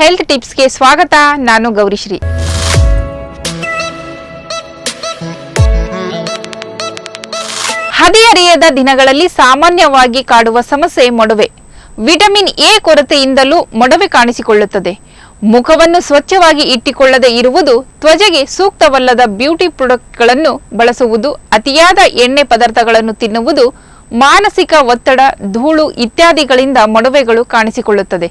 Health ಟಿಪ್ಸ್ಗೆ ಸ್ವಾಗತ. ನಾನು ಗೌರಿಶ್ರೀ. ಹದಿಹರಿಯದ ದಿನಗಳಲ್ಲಿ ಸಾಮಾನ್ಯವಾಗಿ ಕಾಡುವ ಸಮಸ್ಯೆ ಮೊಡವೆ. ವಿಟಮಿನ್ ಎ ಕೊರತೆಯಿಂದಲೂ ಮೊಡವೆ ಕಾಣಿಸಿಕೊಳ್ಳುತ್ತದೆ. ಮುಖವನ್ನು ಸ್ವಚ್ಛವಾಗಿ ಇಟ್ಟುಕೊಳ್ಳದೆ ಇರುವುದು ತ್ವಜೆಗೆ ಸೂಕ್ತವಲ್ಲದ ಬ್ಯೂಟಿ ಪ್ರಾಡಕ್ಟ್ಗಳನ್ನು ಬಳಸುವುದು, ಅತಿಯಾದ ಎಣ್ಣೆ ಪದಾರ್ಥಗಳನ್ನು ತಿನ್ನುವುದು, ಮಾನಸಿಕ ಒತ್ತಡ, ಧೂಳು ಇತ್ಯಾದಿಗಳಿಂದ ಮೊಡವೆಗಳು ಕಾಣಿಸಿಕೊಳ್ಳುತ್ತದೆ.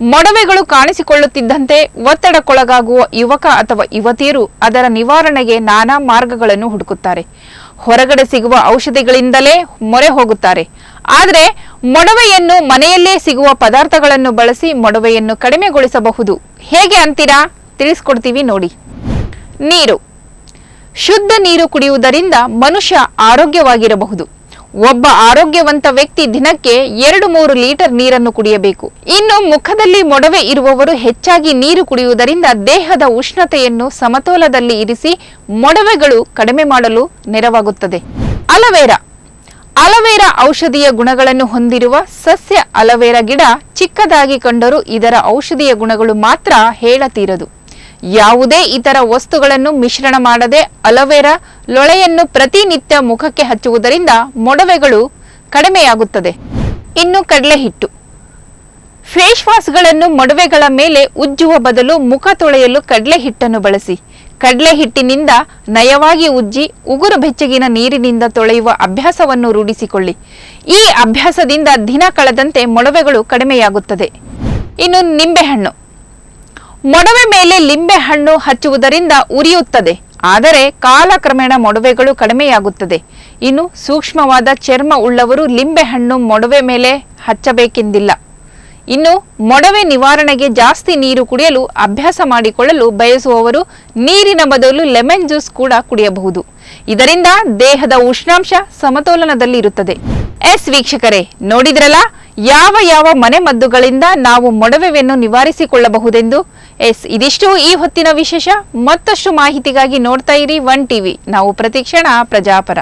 ಮೊಡವೆಗಳು ಕಾಣಿಸಿಕೊಳ್ಳುತ್ತಿದ್ದಂತೆ ಒತ್ತಡಕ್ಕೊಳಗಾಗುವ ಯುವಕ ಅಥವಾ ಯುವತಿಯರು ಅದರ ನಿವಾರಣೆಗೆ ನಾನಾ ಮಾರ್ಗಗಳನ್ನು ಹುಡುಕುತ್ತಾರೆ. ಹೊರಗಡೆ ಸಿಗುವ ಔಷಧಿಗಳಿಂದಲೇ ಮೊರೆ ಹೋಗುತ್ತಾರೆ. ಆದರೆ ಮೊಡವೆಯನ್ನು ಮನೆಯಲ್ಲೇ ಸಿಗುವ ಪದಾರ್ಥಗಳನ್ನು ಬಳಸಿ ಮೊಡವೆಯನ್ನು ಕಡಿಮೆಗೊಳಿಸಬಹುದು. ಹೇಗೆ ಅಂತೀರಾ? ತಿಳಿಸ್ಕೊಡ್ತೀವಿ ನೋಡಿ. ನೀರು. ಶುದ್ಧ ನೀರು ಕುಡಿಯುವುದರಿಂದ ಮನುಷ್ಯ ಆರೋಗ್ಯವಾಗಿರಬಹುದು. ಒಬ್ಬ ಆರೋಗ್ಯವಂತ ವ್ಯಕ್ತಿ ದಿನಕ್ಕೆ ಎರಡು ಮೂರು ಲೀಟರ್ ನೀರನ್ನು ಕುಡಿಯಬೇಕು. ಇನ್ನು ಮುಖದಲ್ಲಿ ಮೊಡವೆ ಇರುವವರು ಹೆಚ್ಚಾಗಿ ನೀರು ಕುಡಿಯುವುದರಿಂದ ದೇಹದ ಉಷ್ಣತೆಯನ್ನು ಸಮತೋಲದಲ್ಲಿ ಇರಿಸಿ ಮೊಡವೆಗಳು ಕಡಿಮೆ ಮಾಡಲು ನೆರವಾಗುತ್ತದೆ. ಅಲವೇರಾ. ಅಲವೇರಾ ಔಷಧೀಯ ಗುಣಗಳನ್ನು ಹೊಂದಿರುವ ಸಸ್ಯ ಅಲವೇರಾ ಗಿಡ ಚಿಕ್ಕದಾಗಿ ಕಂಡರೂ ಇದರ ಔಷಧೀಯ ಗುಣಗಳು ಮಾತ್ರ ಹೇಳತೀರದು. ಯಾವುದೇ ಇತರ ವಸ್ತುಗಳನ್ನು ಮಿಶ್ರಣ ಮಾಡದೆ ಅಲೋವೆರಾ ಲೊಳೆಯನ್ನು ಪ್ರತಿನಿತ್ಯ ಮುಖಕ್ಕೆ ಹಚ್ಚುವುದರಿಂದ ಮೊಡವೆಗಳು ಕಡಿಮೆಯಾಗುತ್ತದೆ. ಇನ್ನು ಕಡಲೆ ಹಿಟ್ಟು ಫೇಸ್ ವಾಶ್ಗಳನ್ನು ಮೊಡವೆಗಳ ಮೇಲೆ ಉಜ್ಜುವ ಬದಲು ಮುಖ ತೊಳೆಯಲು ಕಡಲೆ ಹಿಟ್ಟನ್ನು ಬಳಸಿ. ಕಡಲೆ ಹಿಟ್ಟಿನಿಂದ ನಯವಾಗಿ ಉಜ್ಜಿ ಉಗುರು ಬೆಚ್ಚಗಿನ ನೀರಿನಿಂದ ತೊಳೆಯುವ ಅಭ್ಯಾಸವನ್ನು ರೂಢಿಸಿಕೊಳ್ಳಿ. ಈ ಅಭ್ಯಾಸದಿಂದ ದಿನ ಕಳೆದಂತೆ ಮೊಡವೆಗಳು ಕಡಿಮೆಯಾಗುತ್ತದೆ. ಇನ್ನು ನಿಂಬೆಹಣ್ಣು. ಮೊಡವೆ ಮೇಲೆ ಲಿಂಬೆ ಹಣ್ಣು ಹಚ್ಚುವುದರಿಂದ ಉರಿಯುತ್ತದೆ. ಆದರೆ ಕಾಲಕ್ರಮೇಣ ಮೊಡವೆಗಳು ಕಡಿಮೆಯಾಗುತ್ತದೆ. ಇನ್ನು ಸೂಕ್ಷ್ಮವಾದ ಚರ್ಮ ಉಳ್ಳವರು ಲಿಂಬೆ ಹಣ್ಣು ಮೊಡವೆ ಮೇಲೆ ಹಚ್ಚಬೇಕೆಂದಿಲ್ಲ. ಇನ್ನು ಮೊಡವೆ ನಿವಾರಣೆಗೆ ಜಾಸ್ತಿ ನೀರು ಕುಡಿಯಲು ಅಭ್ಯಾಸ ಮಾಡಿಕೊಳ್ಳಲು ಬಯಸುವವರು ನೀರಿನ ಬದಲು ಲೆಮನ್ ಜ್ಯೂಸ್ ಕೂಡ ಕುಡಿಯಬಹುದು. ಇದರಿಂದ ದೇಹದ ಉಷ್ಣಾಂಶ ಸಮತೋಲನದಲ್ಲಿ ಇರುತ್ತದೆ ಎಸ್ ವೀಕ್ಷಕರೇ, ನೋಡಿದ್ರಲ್ಲ? ಯಾವ ಯಾವ ಮನೆಮದ್ದುಗಳಿಂದ ನಾವು ಮೊಡವೆಯನ್ನು ನಿವಾರಿಸಿಕೊಳ್ಳಬಹುದೆಂದು? ಎಸ್, ಇದಿಷ್ಟು ಈ ಹೊತ್ತಿನ ವಿಶೇಷ. ಮತ್ತಷ್ಟು ಮಾಹಿತಿಗಾಗಿ ನೋಡ್ತಾ ಇರಿ ಒನ್ ಟಿವಿ. ನಾವು ಪ್ರತಿಕ್ಷಣ ಪ್ರಜಾಪರ.